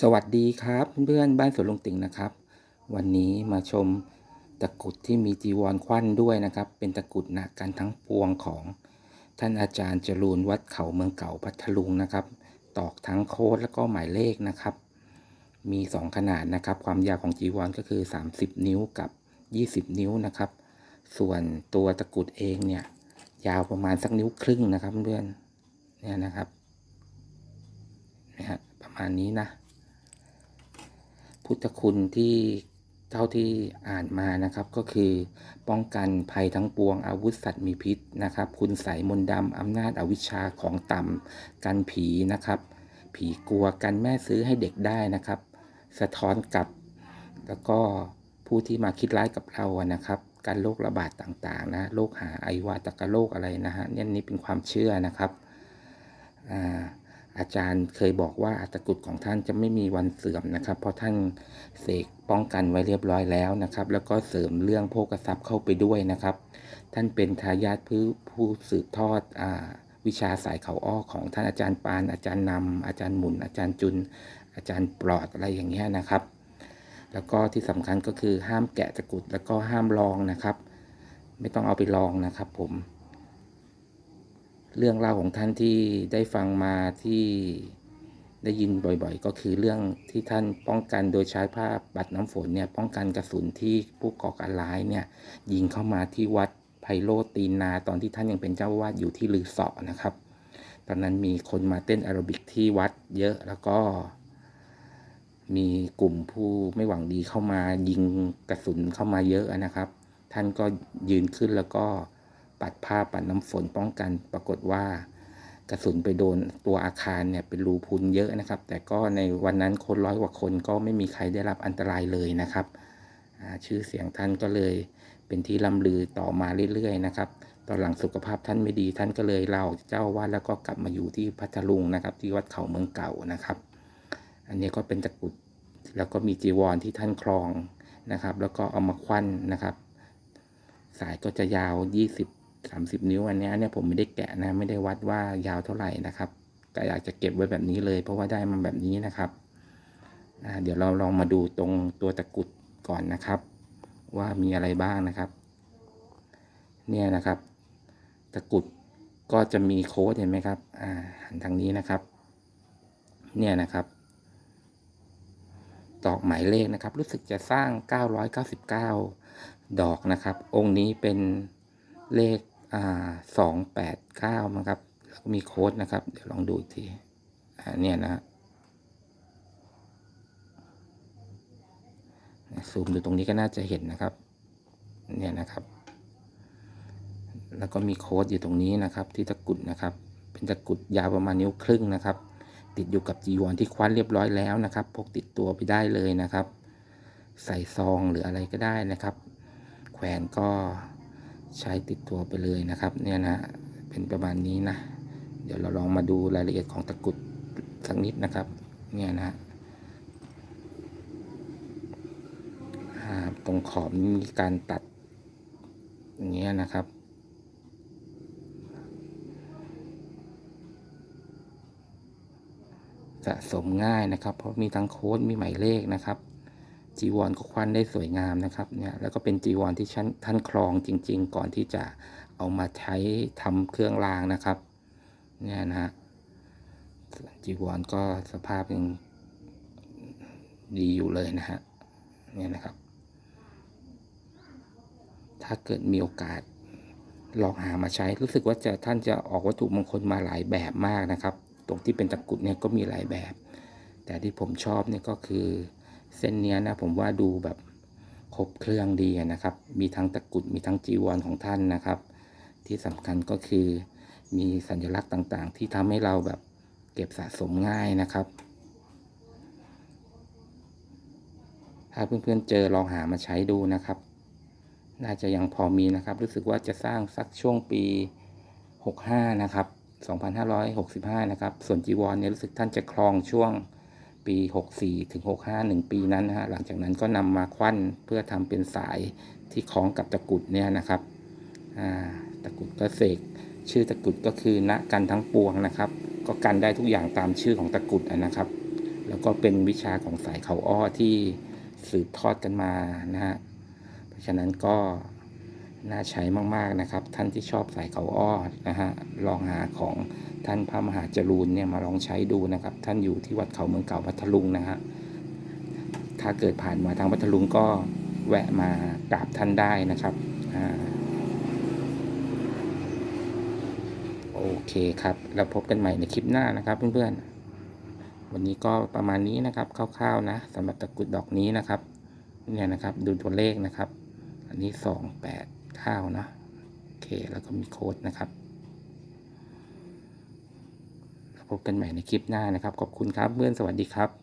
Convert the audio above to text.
สวัสดีครับเพื่อนๆบ้านสวนลุงติ่งนะครับ วันนี้มาชมตะกรุดที่มีจีวรควันด้วยนะครับ เป็นตะกรุดหนักกันทั้งปวงของท่านอาจารย์จรูนวัดเขาเมืองเก่าพัทลุงนะครับ ตอกทั้งโค้ดแล้วก็หมายเลขนะครับ มี 2 ขนาดนะครับ ความยาวของจีวรก็คือ 30 นิ้วกับ 20 นิ้วนะครับ ส่วนตัวตะกรุดเองเนี่ยยาวประมาณสักนิ้วครึ่งนะครับเพื่อนเนี่ยนะครับนะฮะประมาณนี้นะ พุทธคุณที่เท่าที่อ่านมานะครับ ก็คือป้องกันภัยทั้งปวงอาวุธสัตว์มีพิษนะครับ คุณใสยมนดำอำนาจอวิชชาของต่ำกันผีนะครับ ผีกลัวกันแม่ซื้อให้เด็กได้นะครับ สะท้อนกับ แล้วก็ผู้ที่มาคิดร้ายกับเรานะครับการโรคระบาดต่างๆนะโรคหาไอวาตกโรคอะไรนะฮะเนี่ยนี่เป็นความเชื่อนะครับอ่า อาจารย์เคยบอกว่าตะกุดของท่านจะไม่มีวันเสื่อมนะครับ เพราะท่านเสกป้องกันไว้เรียบร้อยแล้วนะครับ แล้วก็เสริมเรื่องโภกทรัพย์เข้าไปด้วยนะครับ ท่านเป็นทายาทผู้ผู้สืบทอดอวิชาสายเขาอ้อของท่านอาจารย์ปาน อาจารย์นำอาจารย์หมุน อาจารย์จุน อาจารย์ปลอดอะไรอย่างเงี้ยนะครับ แล้วก็ที่สำคัญก็คือห้ามแกะตะกุดแล้วก็ห้ามลองนะครับ ไม่ต้องเอาไปลองนะครับผม เรื่องเล่าของท่านที่ได้ฟังมาที่ได้ยินบ่อยๆ ก็คือเรื่องที่ท่านป้องกันโดยใช้ผ้าบัดน้ำฝนเนี่ยป้องกันกระสุนที่ผู้ก่อการร้ายเนี่ยยิงเข้ามาที่วัดไพโรตีนนาตอนที่ท่านยังเป็นเจ้าวาดอยู่ที่ลือเสาะนะครับ ตอนนั้นมีคนมาเต้นแอโรบิกที่วัดเยอะแล้วก็มีกลุ่มผู้ไม่หวังดีเข้ามายิงกระสุนเข้ามาเยอะนะครับ ท่านก็ยืนขึ้นแล้วก็ ปัดผ้าปัดน้ำฝนป้องกันปรากฏว่ากระสุนไปโดนตัวอาคารเนี่ยเป็นรูพุนเยอะนะครับ แต่ก็ในวันนั้นคนร้อยกว่าคนก็ไม่มีใครได้รับอันตรายเลยนะครับ ชื่อเสียงท่านก็เลยเป็นที่ล่ำลือต่อมาเรื่อยๆนะครับตอนหลังสุขภาพท่านไม่ดีท่านก็เลยเล่าเจ้าวาดแล้วก็กลับมาอยู่ที่พัทลุงนะครับ ที่วัดเขาเมืองเก่านะครับ อันนี้ก็เป็นตะกรุดแล้วก็มีจีวรที่ท่านครองนะครับ แล้วก็เอามาควันนะครับ สายก็จะยาว 20 30 นิ้วอันนี้เนี่ยผมไม่ได้แกะนะไม่ได้วัดว่ายาวเท่าไหร่นะครับแต่อยากจะเก็บไว้แบบนี้เลย เพราะว่าได้มาแบบนี้นะครับเดี๋ยวเราลองมาดูตรงตัวตะกรุดก่อนนะครับ ว่ามีอะไรบ้างนะครับ เนี่ยนะครับ ตะกรุดก็จะมีโค้ดเห็นไหมครับอ่าหันทางนี้นะครับ เนี่ยนะครับดอกหมายเลขนะครับ รู้สึกจะสร้าง 999 ดอกนะครับ องค์นี้เป็นเลข สอ่า289นะครับแล้วก็มีโค้ดนะครับ เดี๋ยวลองดูอีกทีอ่าเนี่ยนะซูมดูตรงนี้ก็น่าจะเห็นนะครับ เนี่ยนะครับ แล้วก็มีโค้ดอยู่ตรงนี้นะครับ ที่ตะกุดนะครับ เป็นตะกุดยาวประมาณนิ้วครึ่งนะครับ ติดอยู่กับจีวรที่คว้านเรียบร้อยแล้วนะครับ พกติดตัวไปได้เลยนะครับ ใส่ซองหรืออะไรก็ได้นะครับ แขวนก็ ใช้ติดตัวไปเลยนะครับเนี่ยนะเป็นประมาณนี้นะเดี๋ยวเราลองมาดูรายละเอียดของตะกรุดสักนิดนะครับเนี่ยนะตรงขอบนี้มีการตัดอย่างเงี้ยนะครับสะสมง่ายนะครับ เพราะมีทั้งโค้ดมีหมายเลขนะครับ จีวรก็ควันได้สวยงามนะครับเนี่ยแล้วก็เป็นจีวรที่ท่านท่านครองจริง ๆ ก่อนที่จะเอามาใช้ทำเครื่องรางนะครับเนี่ยนะฮะจีวรก็สภาพยังดีอยู่เลยนะฮะเนี่ยนะครับ ถ้าเกิดมีโอกาสลองหามาใช้รู้สึกว่าจะท่านจะออกวัตถุมงคลมาหลายแบบมากนะครับ ตรงที่เป็นตะกรุดเนี่ยก็มีหลายแบบ แต่ที่ผมชอบเนี่ยก็คือ เส้นนี้นะผมว่าดูแบบครบเครื่องดีนะครับ มีทั้งตะกุดมีทั้งจีวรของท่านนะครับ ที่สำคัญก็คือมีสัญลักษณ์ต่างๆ ที่ทำให้เราแบบเก็บสะสมง่ายนะครับ ถ้าเพื่อนๆเจอลองหามาใช้ดูนะครับ น่าจะยังพอมีนะครับ รู้สึกว่าจะสร้างสักช่วงปี 65 นะครับ 2565 นะครับ ส่วนจีวรเนี่ยรู้สึกท่านจะครองช่วง ปี 64 ถึง 65 1 ปีนั้นนะฮะหลังจากนั้นก็นำมาควันเพื่อทำเป็นสายที่คล้องกับตะกุดเนี่ยนะครับตะกุดก็เสกชื่อตะกุดก็คือณกันทั้งปวงนะครับ ก็กันได้ทุกอย่างตามชื่อของตะกุดนะครับ แล้วก็เป็นวิชาของสายเขาอ้อที่สืบทอดกันมานะฮะเพราะฉะนั้นก็น่าใช้มากๆนะครับ ท่านที่ชอบสายเขาอ้อนะฮะลองหาของ ท่านพระมหาจรูนเนี่ยมาลองใช้ดูนะครับ ท่านอยู่ที่วัดเขาเมืองเก่าพัทลุงนะฮะถ้าเกิดผ่านมาทางพัทลุงก็แวะมากราบท่านได้นะครับอโอเคครับแล้วพบกันใหม่ในคลิปหน้านะครับเพื่อนๆ วันนี้ก็ประมาณนี้นะครับคร่าวๆนะสำหรับตะกรุดดอกนี้นะครับเนี่ยนะครับดูตัวเลขนะครับ อันนี้สองแปดเก้านะโอเคแล้วก็มีโค้ดนะครับ พบกันใหม่ในคลิปหน้านะครับ ขอบคุณครับเพื่อนสวัสดีครับ